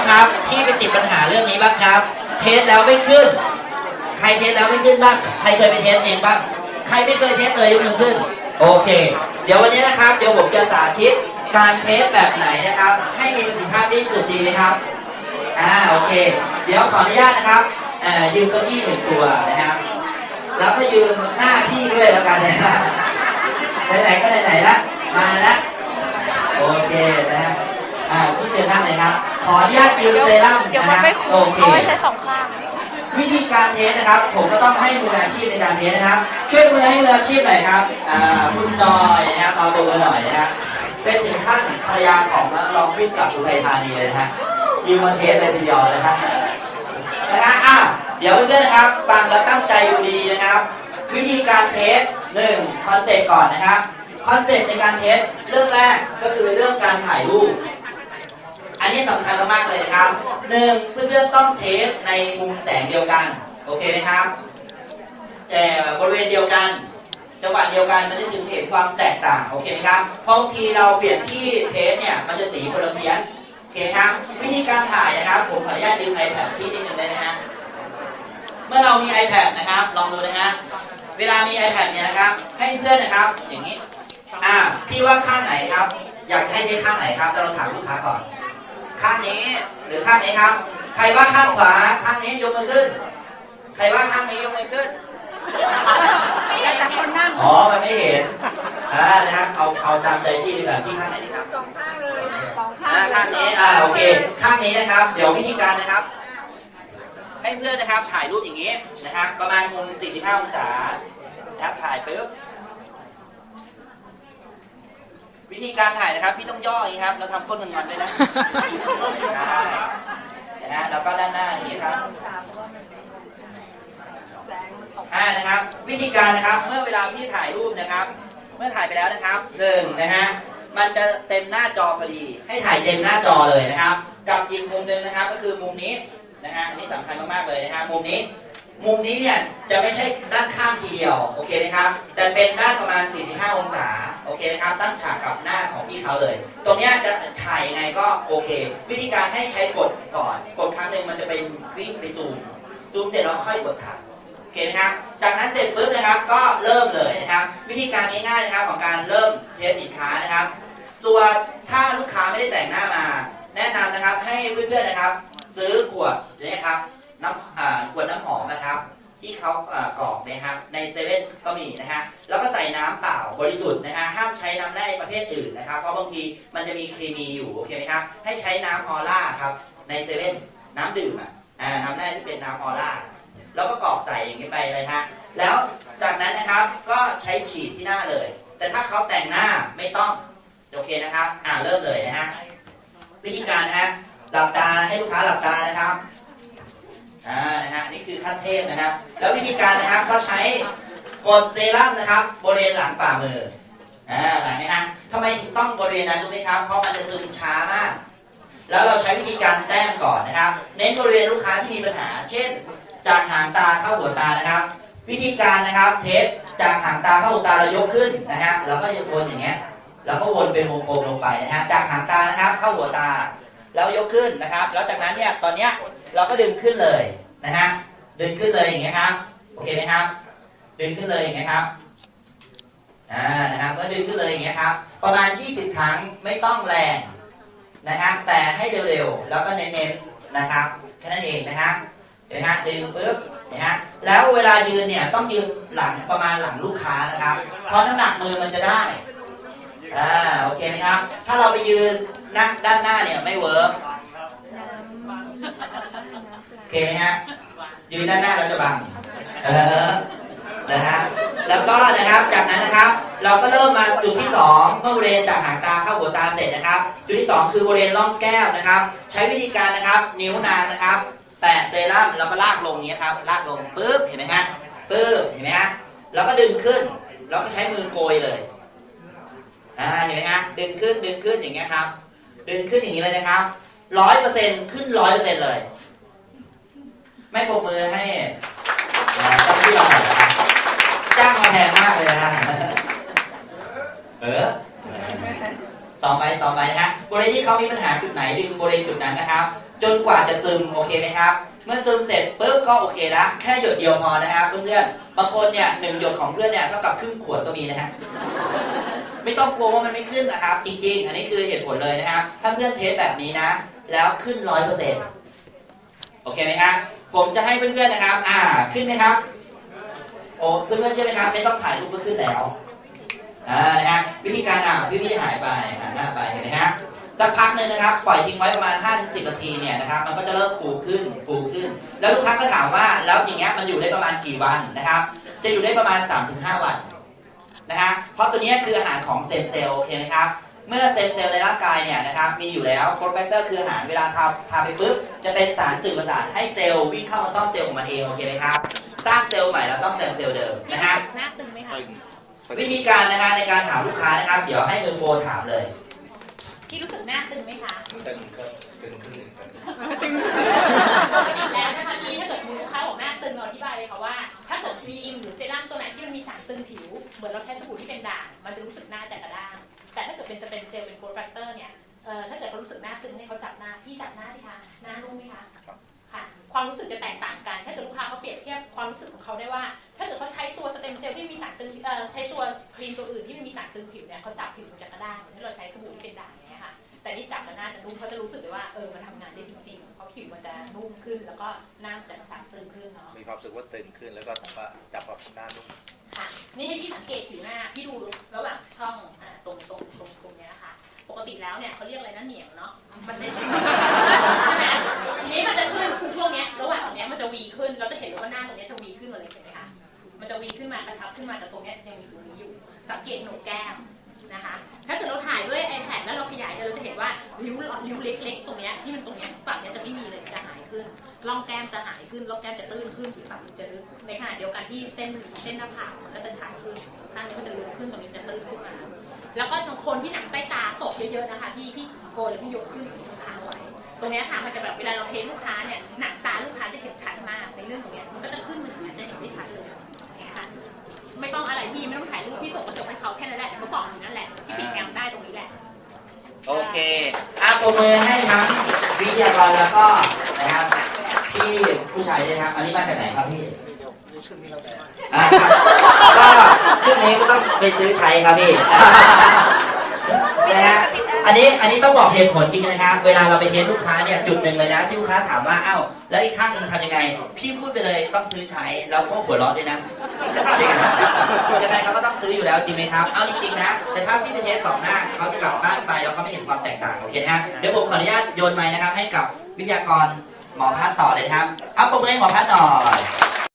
างครับ ที่ไปติดปัญหาเรื่องนี้บ้างครับ เทสแล้วไม่ขึ้น ใครเทสแล้วไม่ขึ้นบ้าง ใครเคยไปเทสเองบ้าง ใครไม่เคยเทสเลยยกมือขึ้น โอเค เดี๋ยววันนี้นะครับ เดี๋ยวผมจะสาธิตการเทสแบบไหนนะครับ ให้มีประสิทธิภาพที่สุดดีไหมครับ อ่า โอเค เดี๋ยวขออนุญาตนะครับเอ่อยืมเก้าอี้หนึ่งตัวนะครับ แล้วก็ยืมหน้าที่ด้วยแล้วกันนะครับไหนๆก็ไหนๆละ มาละ โอเคนะฮะ อ่าพี่เชิญนั่งเลยครับ ขออนุญาตยืมเดี๋ยวเซรั่มเดี๋ยวนะมันฮะไม่โอคุ้มเค เอาไว้ใช้สองข้าง วิธีการเทสนะครับ ผมก็ต้องให้มืออาชีพในการเทสนะครับ ช่วยมือให้มืออาชีพหน่อยครับอ่าคุณจอยนะครับตอนตัวมือหน่อยนะครับเป็นถึงท่านภรรยาของนักร้องวิ่งกับอุทัยธานีเลยนะฮะยืมมาเทสเลยทีเดียวนะครับนะครับอะเดี๋ยวเพื่อนๆนะครับฟังแล้วตั้งใจดูดีนะครับ วิธีการเทสหนึ่งคอนเซ็ปต์ก่อนนะครับคอนเซ็ปต์ในการเทสเรื่องแรกก็คือเรื่องการถ่ายรูปอั นนี้สำคัญมากๆเลยนะครับหนึ่งเพื่อนๆต้องเทสในมุมแสงเดียวกัน โอเคไหมครับ แต่บริเวณเดียวกัน จังหวะเดียวกันมันจะถึงเห็นความแตกต่าง โอเคไหมครับ เพราะบางทีเราเปลี่ยนที่เทสเนี่ย มันจะสีคนละเพี้ยนโอเคครับ วิธีการถ่ายนะครับ ผมขออนุญาตยืม iPad พี่นิดหนึ่งได้ไหมฮะ เมื่อเรามี iPad นะครับ ลองดูนะฮะ เวลามี iPad เนี่ยนะครับ ให้เพื่อนนะครับ อย่างนี้ อ่า พี่ว่าข้างไหนครับ อยากให้เทสข้างไหนครับแต่เราถามลูกค้าก่อน ข้างนี้หรือข้างนี้ครับ ใครว่าข้างขวาข้างนี้ยกมือขึ้น ใครว่าข้างนี้ยกมือขึ้นแล้วแต่คนนั่งอ๋อมันไม่เห็นอ่านะครับเอาเอาตามใจพี่ดีกว่าพี่ข้างไหนดีครับสองข้างเลยสองข้างอ่าข้างนี้อ่าโอเค ข้างนี้นะครับ เดี๋ยววิธีการนะครับ ให้เพื่อนนะครับถ่ายรูปอย่างนี้นะครับ ประมาณมุม45องศานะครับถ่ายปุ๊บ วิธีการถ่ายนะครับ พี่ต้องย่ออย่างนี้ครับเราทำก้นมันมันๆด้วยนะได้นะฮะแล้วก็ด้านหน้าอย่างนี้ครับองศาเพราะว่ามันแสงมันตกอ่านะครับ วิธีการนะครับ เมื่อเวลาที่ถ่ายรูปนะครับ เมื่อถ่ายไปแล้วนะครับหนึ่งนะฮะมันจะเต็มหน้าจอพอดี ให้ถ่ายเต็มหน้าจอเลยนะครับ กับอีกมุมหนึ่งนะครับ ก็คือมุมนี้นะฮะอันนี้สำคัญมากๆเลยนะฮะมุมนี้ มุมนี้เนี่ยจะไม่ใช่ด้านข้างทีเดียวโอเคไหมครับแต่เป็นด้านประมาณ 45 องศา โอเคนะครับ ตั้งฉากกับหน้าของพี่เขาเลย ตรงนี้จะถ่ายยังไงก็โอเค วิธีการให้ใช้กดก่อนกดครั้งหนึ่งมันจะเป็นวิ่งไปซูมซูมเสร็จแล้วค่อยกดถ่ายโอเคนะครับจากนั้นเสร็จปุ๊บนะครับก็เริ่มเลยนะครับ วิธีการง่ายๆนะครับของการเริ่มเทสสินค้านะครับ ตัวถ้าลูกค้าไม่ได้แต่งหน้ามา แนะนำนะครับให้เพื่อนๆนะครับ ซื้อขวดนี่นะครับน้ำ เขาอ่ากรอกนะครับในเซเว่นก็มีนะฮะแล้วก็ใส่น้ำเปล่าบริสุทธิ์นะฮะห้ามใช้น้ำแร่ประเภทอื่นนะครับเพราะบางทีมันจะมีเคมีอยู่โอเคไหมครับให้ใช้น้ำออร่าครับในเซเว่นน้ำดื่มอะน้ำแร่ที่เป็นน้ำออร่าแล้วก็กรอกใส่อย่างนี้ไปเลยฮะแล้วจากนั้นนะครับก็ใช้ฉีดที่หน้าเลย แต่ถ้าเขาแต่งหน้าไม่ต้องโอเคนะครับ อ่าเริ่มเลยนะฮะวิธีการนะฮะหลับตาให้ลูกค้าหลับตานะครับ นี่คือขั้นเทพนะครับ แล้ววิธีการนะครับก็ใช้กดเซรั่มนะครับ บริเวณหลังฝ่ามืออ่าหลังนี้ฮะทำไมถึงต้องบริเวณนั้นรู้ไหมครับ เพราะมันจะซึมช้ามาก แล้วเราใช้วิธีการแต้มก่อนนะครับ เน้นบริเวณลูกค้าที่มีปัญหา เช่น จากหางตาเข้าหัวตานะครับ วิธีการนะครับเทสจากหางตาเข้าหัวตาเรายกขึ้นนะฮะเราก็จะวนอย่างเงี้ยเราก็วนเป็นวงกลมลงไปนะฮะจากหางตานะครับ เข้าหัวตาแล้วยกขึ้นนะครับ แล้วจากนั้นเนี่ยตอนเนี้ยเราก็ดึงขึ้นเลยนะฮะ ดึงขึ้นเลยอย่างเงี้ยครับโอเคไหมครับ ดึงขึ้นเลยอย่างเงี้ยครับอ่านะครับเมื่อดึงขึ้นเลยอย่างเงี้ยครับ ประมาณ 20 ครั้งไม่ต้องแรงนะครับ แต่ให้เร็วๆแล้วก็เน้นๆนะครับแค่นั้นเองนะฮะเห็นไหมฮะดึงปุ๊บนะฮะแล้วเวลายืนเนี่ยต้องยืนหลังประมาณหลังลูกค้านะครับ เพราะน้ำหนักมือมันจะได้อ่าโอเคไหมครับ ถ้าเราไปยืนนั่งด้านหน้าเนี่ยไม่เวิร์กโอเคไหมฮะ ยืนด้านหน้าเราจะบัง เออ นะฮะ แล้วก็นะครับจากนั้นนะครับ เราก็เริ่มมาจุดที่สองเมื่อบริเวณจากหางตาเข้าหัวตาเสร็จนะครับ จุดที่สองคือบริเวณร่องแก้วนะครับ ใช้วิธีการนะครับ นิ้วนางนะครับ แตะเซรั่มแล้วก็ลากลงอย่างนี้ครับ ลากลงปึ๊บ เห็นไหมฮะปึ๊บ เห็นไหมฮะ แล้วก็ดึงขึ้น แล้วก็ใช้มือโกยเลย อ่า เห็นไหมฮะ ดึงขึ้น ดึงขึ้นอย่างเงี้ยครับ ดึงขึ้นอย่างนี้เลยนะครับร้อยเปอร์เซ็นต์ขึ้นร้อยเปอร์เซ็นต์เลย ไม่ปรบมือให้เอ่อเจ้าที่เราจ้างมาแพงมากเลยนะ เออซ้อมไปซ้อมไปนะฮะบริเวณที่เขามีปัญหาจุดไหนดึงบริเวณจุดนั้นนะครับ จนกว่าจะซึมโอเคไหมครับ เมื่อซึมเสร็จปุ๊บก็โอเคละแค่หยดเดียวพอนะครับเพื่อนๆบางคนเนี่ยหนึ่งหยดของเพื่อนเนี่ยเท่ากับครึ่งขวดก็มีนะฮะไม่ต้องกลัวว่ามันไม่ขึ้นนะครับ จริงๆ อันนี้คือเหตุผลเลยนะครับถ้าเพื่อนเทสแบบนี้นะ แล้วขึ้นร้อยเปอร์เซ็นต์โอเคไหมครับ ผมจะให้เพื่อนๆนะครับ อ่า ขึ้นไหมครับ โอ้ เพื่อนๆใช่ไหมครับ ไม่ต้องถ่ายรูปก็ขึ้นแล้ว อ่า นะฮะ วิธีการอ่าพี่พี่หายไปหันหน้าไปเห็นไหมฮะสักพักหนึ่งนะครับ ปล่อยทิ้งไว้ประมาณ5-10นาทีเนี่ยนะครับ มันก็จะเริ่มฟูขึ้น ฟูขึ้น แล้วลูกค้าก็ถามว่า แล้วอย่างเงี้ยมันอยู่ได้ประมาณกี่วันนะครับ จะอยู่ได้ประมาณ3-5วันนะฮะ เพราะตัวเนี้ยคืออาหารของเซลล์เซลล์โอเคไหมครับ เมื่อเซลล์เซลล์ในร่างกายเนี่ยนะครับมีอยู่แล้วโปรแฟกเตอร์คืออาหารเวลาทำทำไปปุ๊บจะเป็นสารสื่อประสาทให้เซลล์วิ่งเข้ามาซ่อมเซลล์ของมันเองโอเคไหมครับสร้างเซลล์ใหม่แล้วซ่อมแซมเซลล์เดิมนะฮะหน้าตึงไหมคะวิธีการนะฮะในการถามลูกค้านะครับ เดี๋ยวให้มือโปรถามเลยพี่รู้สึกหน้าตึงไหมคะตึงครับตึงขึ้นครับปกติแล้วนะคะพี่ถ้าเกิดมีลูกค้าบอกหน้าตึงเราอธิบายเลยค่ะว่า ถ้าเกิดครีมหรือเซรั่มตัวไหนที่มันมีสารตึงผิว เหมือนเราใช้สบู่ที่เป็นด่างมันจะรู้สึกหน้าจะกระด้าง แต่ถ้าเกิดเป็นจะเป็นเซลล์เป็นโปรแฟกเตอร์เนี่ยเอ่อถ้าเกิดเขารู้สึกหน้าตึงให้เขาจับหน้าพี่จับหน้าสิคะหน้านุ่มไหมคะค่ะ ความรู้สึกจะแตกต่างกัน ถ้าเกิดลูกค้าเขาเปรียบเทียบความรู้สึกของเขาได้ว่า ถ้าเกิดเขาใช้ตัวสเต็มเซลล์ที่มีสารตึงเอ่อใช้ตัวครีมตัวอื่นที่ไม่มีสารตึงผิวเนี่ยเขาจับผิวมันจะกระด้างเหมือนที่เราใช้สบู่ที่เป็นด่างอย่างเงี้ยค่ะแต่นี่จับแล้วหน้าจะนุ่มเขาจะรู้สึกเลยว่าเออมันทำงานได้จริงๆเพราะผิวมันจะนุ่มขึ้น แล้วก็หน้ามันจะสางตึงขึ้นเนาะมี ความรู้สึกว่าตึงขึ้น แล้วก็แบบว่าจับแบบหน้านุ่มค่ะ นี่ให้พี่สังเกตผิวหน้าพี่ดูระหว่างช่องอ่าตรงตรงตรงตรงเนี้ยค่ะ ปกติแล้วเนี่ยเขาเรียกอะไรนะเหนียงเนาะ มันไม่ใช่ไหมทีนี้มันจะขึ้นคือช่วงเนี้ยระหว่างตรงเนี้ยมันจะวีขึ้น เราจะเห็นเลยว่าหน้าตรงเนี้ยจะวีขึ้นมาเลยเห็นไหมคะ มันจะวีขึ้นมากระชับขึ้นมาแต่ตรงเนี้ยยังมีตรงนี้อยู่ สังเกตหนกแก้ม นะคะ ถ้าเกิดเราถ่ายด้วย iPad แล้วเราขยายเนี่ยเราจะเห็นว่าริ้วริ้วเล็ก ๆ ตรงเนี้ยที่มันตรงเนี้ยฝั่งเนี้ยจะไม่มีเลยจะหายขึ้นร่องแก้มจะหายขึ้นร่องแก้มจะตื้นขึ้นผิวปากมันจะลึกในขณะเดียวกันที่เส้นเส้นหน้าผากมันก็จะฉายขึ้นข้างนี้ก็จะลึกขึ้นตรงนี้จะตื้นขึ้นมาแล้วก็บางคนที่หนังใต้ตาตกเยอะๆนะคะที่ที่โกนหรือที่ยกขึ้นที่ค้างไว้ตรงนี้ค่ะมันจะแบบเวลาเราเทสลูกค้าเนี่ยหนังตาลูกค้าจะเห็นชัดมากในเรื่องตรงเนี้ยมันก็จะเห็นไม่ชัดเลยอย่างเงี้ยค่ะไม่ต้ อะไรพี่ไม่ต้องถ่ายรูปพี่ส่งกระจกให้เขาแค่นั้นแหละเขาบอกอย่างนั้นแหละพี่ปิดแกมได้ตรงนี้แหละ โอเคอะปรบมือให้ทั้งวิทยากรแล้วก็นะครับพี่ผู้ชายด้วยนะครับ อันนี้มาจากไหนครับพี่อะก็ชื่อนี้ก็ต้องไปซื้อใช้ครับพี่นะฮะ อันนี้อันนี้ต้องบอกเหตุผลจริงนะครับ เวลาเราไปเทสลูกค้าเนี่ยจุดหนึ่งเลยนะที่ลูกค้าถามว่าอ้าวแล้วอีกข้างหนึ่งทำยังไง พี่พูดไปเลยต้องซื้อใช้เราก็หัวเราะด้วยนะจริงครับยังไงเขาก็ต้องซื้ออยู่แล้วจริงไหมครับ เอาจริงๆนะ แต่ถ้าพี่ไปเทสสองหน้าเขาจะกลับบ้านไปแล้วเขาไม่เห็นความแตกต่างโอเคนะฮะเดี๋ยวผมขออนุญาตโยนไม้นะครับ ให้กับวิทยากรหมอพัฒน์ต่อเลยนะครับเอาปรบมือให้หมอพัฒน์หน่อย